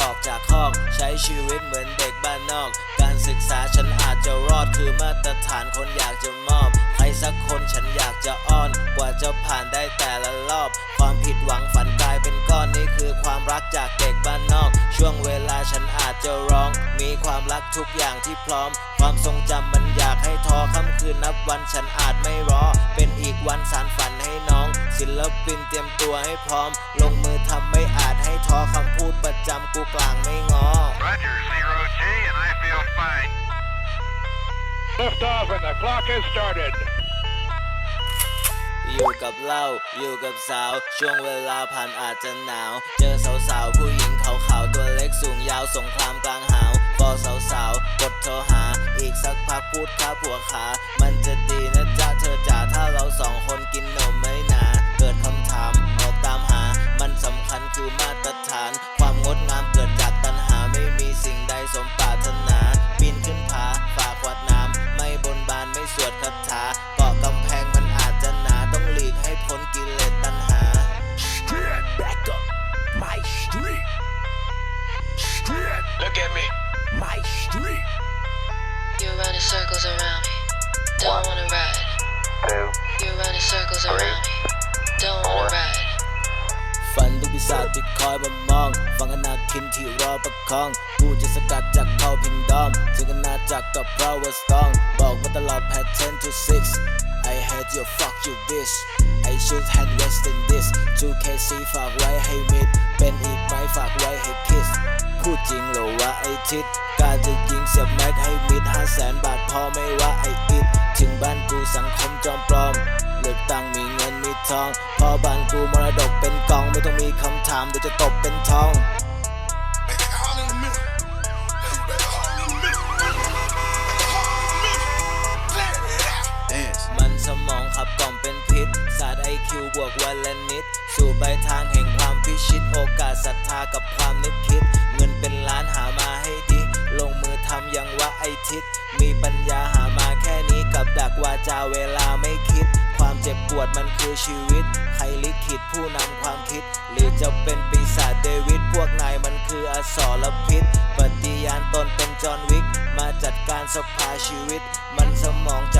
ออกจากห้องใช้ชีวิตเหมือนเด็กบ้านนอก การศึกษาฉันอาจจะรอดคือมาตรฐานคนอยากจะมอบ ใครสักคนฉันอยากจะอ้อน กว่าจะผ่านได้แต่ละรอบ ความผิดหวังฝันกลายเป็นก้อนนี่คือความรักจากเด็กบ้านนอก ช่วงเวลาฉันอาจจะร้อง มีความรักทุกอย่างที่พร้อม ความทรงจำมันอยากให้ทอค่ำคืนนับวันฉันอาจไม่รอ เป็นอีกวันสารฝันให้น้อง ศิลปินเตรียมตัวให้พร้อม ลงมือทำไม่อาจ ทอคำพูดประจำกูกลางไม่งอ Roger, zero G, and I feel fine. Lift off and the clock has started. อยู่กับเหล้าอยู่กับสาว ช่วงเวลาผ่านอาจจะหนาว เจอสาวๆ ผู้หญิงขาวๆ ตัวเล็กสูงยาวสงครามกลางหาวบอกสาวๆ กดโทรหา อีกสักพักพูดค้าผัวขา มันจะดีนะจ๊ะเธอจ๋าถ้าเราสองคนกินนม Look at me. My street. You're running circles around me. Don't wanna ride. Two, You're running circles around me. Don't wanna ride. ฝันทุกปีศาจที่คอยมามอง ฟังอนาคินที่รอประคอง กูจะสกัดจากเขาพิงดอม ถึงอนาจักรกับ power strong บอกมาตลอด อด วะไอทิศกล้ารจะยิงเสียบแม็กให้มิดห้าแสนบาทพอไม่ว่าไออิดถึงบ้านกูสังคมจอมปลอม เลือกตั้งมีเงินมีทอง พอบ้านกูมรดกเป็นกอง ไม่ต้องมีคำถามเดี๋ยวจะตบเป็นทองมันสมองขับกล่อมเป็นพิษศาสตร์ไอคิวบวกวันละนิด สู่ไปทางแห่งความพิชิตโอกาสศรัทธากับความนึกคิด จาเวลาไม่คิด ความเจ็บปวดมันคือชีวิต ใครลิขิตผู้นำความคิด หรือจะเป็นปีศาจเดวิดพวกนายมันคืออสรพิษปฏิญาณตนเป็นจอห์นวิก มาจัดการสภาชีวิต มันสมองจะ